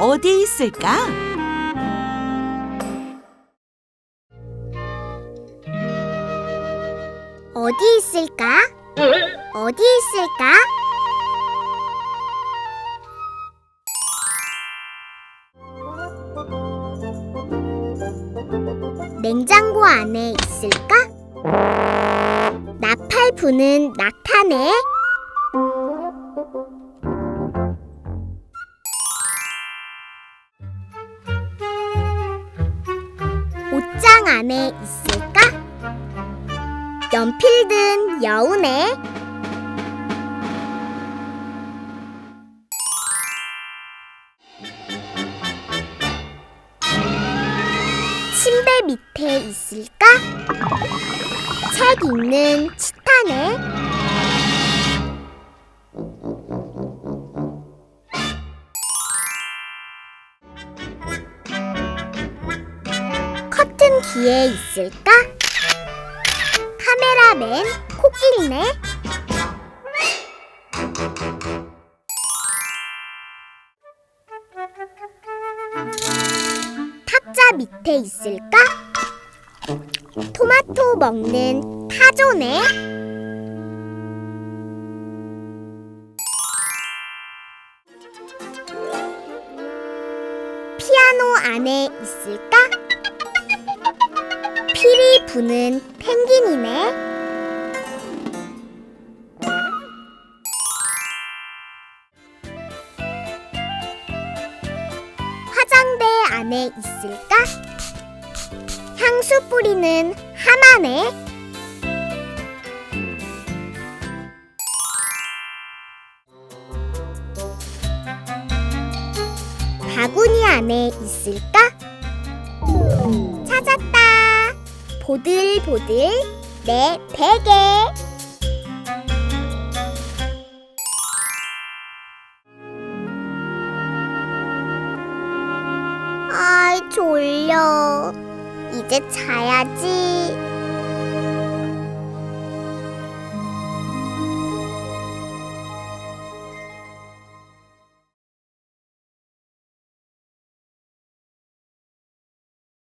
어디에 있을까? 어디 있을까? 어디 있을까? 냉장고 안에 있을까? 나팔 부는 낙타네. 안에 있을까? 연필 든 여우네. 침대 밑에 있을까? 책 읽는 치타네. 뒤에 있을까? 카메라맨 코끼리네. 탁자 밑에 있을까? 토마토 먹는 타조네. 피아노 안에 있을까? 부는 펭귄이네. 화장대 안에 있을까? 향수 뿌리는 하마네. 바구니 안에 있을까? 보들보들 내 베개. 아이 졸려. 이제 자야지.